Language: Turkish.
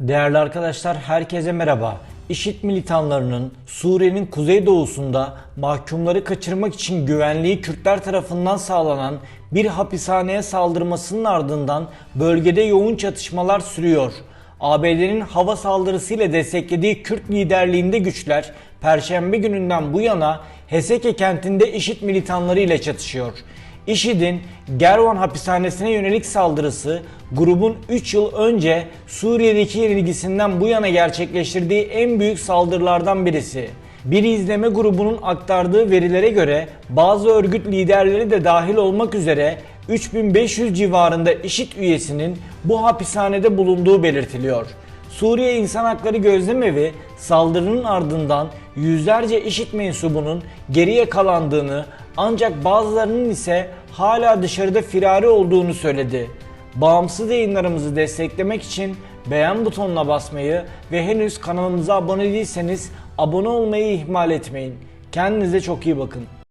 Değerli arkadaşlar herkese merhaba. İşit militanlarının Suriye'nin kuzeydoğusunda mahkumları kaçırmak için güvenliği Kürtler tarafından sağlanan bir hapishaneye saldırmasının ardından bölgede yoğun çatışmalar sürüyor. ABD'nin hava saldırısıyla desteklediği Kürt liderliğinde güçler Perşembe gününden bu yana Heseke kentinde IŞİD militanları ile çatışıyor. IŞİD'in Gervan hapishanesine yönelik saldırısı grubun 3 yıl önce Suriye'deki yenilgisinden bu yana gerçekleştirdiği en büyük saldırılardan birisi. Bir izleme grubunun aktardığı verilere göre bazı örgüt liderleri de dahil olmak üzere 3500 civarında IŞİD üyesinin bu hapishanede bulunduğu belirtiliyor. Suriye İnsan Hakları Gözlemevi saldırının ardından yüzlerce IŞİD mensubunun geriye kalandığını ancak bazılarının ise hala dışarıda firari olduğunu söyledi. Bağımsız yayınlarımızı desteklemek için beğen butonuna basmayı ve henüz kanalımıza abone değilseniz abone olmayı ihmal etmeyin. Kendinize çok iyi bakın.